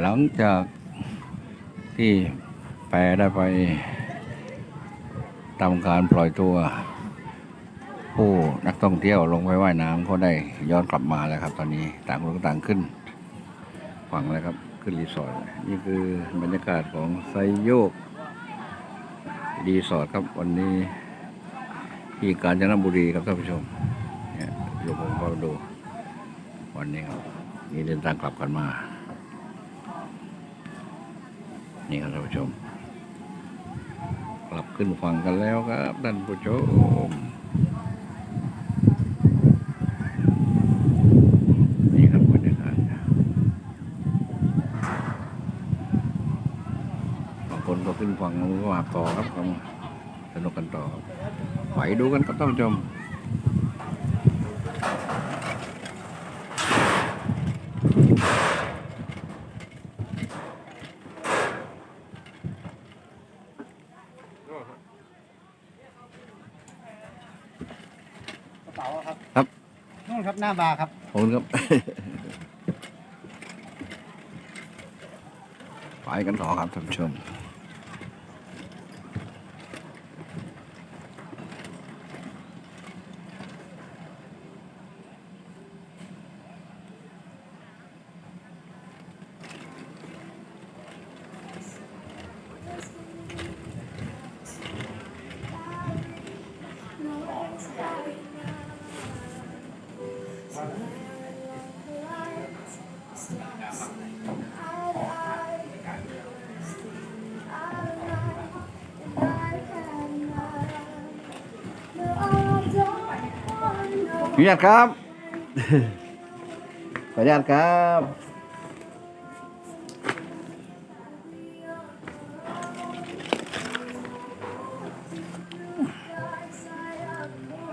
หลังจากที่แปรได้ไปทำการปล่อยตัว ผู้นักท่องเที่ยวลงไปว่ายน้ำเขาได้ย้อนกลับมาแล้วครับ ตอนนี้ต่างคนก็ต่างขึ้นฝั่งแล้วครับขึ้นรีสอร์ทนี่คือบรรยากาศของไซโยกรีสอร์ทครับวันนี้ ที่กาญจนบุรีครับท่านผู้ชมเนี่ยเดี๋ยวผมก็ดู วันนี้ครับนี่เดินทางกลับกันมา นี่ครับท่านผู้ชม กลับขึ้นฝั่งกันแล้วครับท่านผู้ชม นี่ครับบรรยากาศบางคนก็ขึ้นฝั่งก็มาต่อครับก็มสนุกกันต่อไปดูกันครับท่านผู้ชม เป๋าอะครับครับ นู่นครับหน้าบาร์ครับ ขอบคุณครับ ไปกันต่อครับท่านผู้ชม ขออนุญาตครับ ขออนุญาตครับ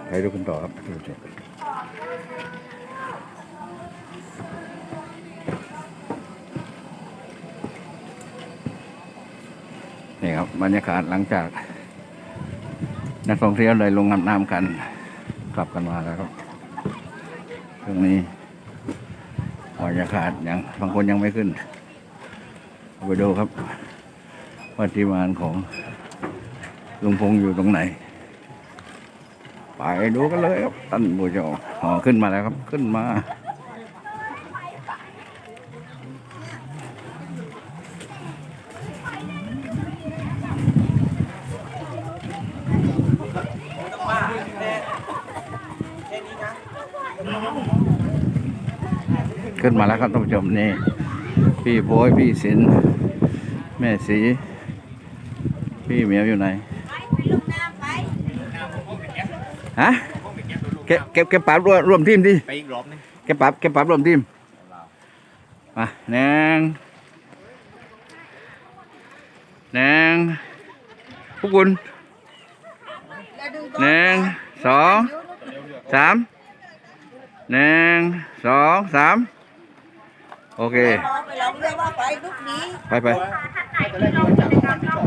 ไปดูกันต่อครับ ครับบรรยากาศหลังจาก นักท่องเที่ยวได้ลงอาบน้ำกัน กลับกันมาแล้วครับช่วงนี้บรรยากาศยังบางคนยังไม่ขึ้นไปดูครับว่าที่มานของลุงพงอยู่ตรงไหน ไปดูกันเลยครับท่านผู้ชมอ๋อขึ้นมาแล้วครับขึ้นมา ขึ้นมาแล้วครับท่านผู้ชมนี่ พี่โบอยพี่สิน แม่สี พี่เหมียวอยู่ไหนฮะเก็บเก็บเก็บปรับร่วมร่วมทีมดิไปอีกรอบนึงเก็บปรับเก็บปรับร่วมทีมมาแนงแนงพวกคุณแนงสองสามแนงสองสาม โอเค ไปลองเรียกว่าไปลูกนี้ไปไปจะได้รู้จักของมันที่จอด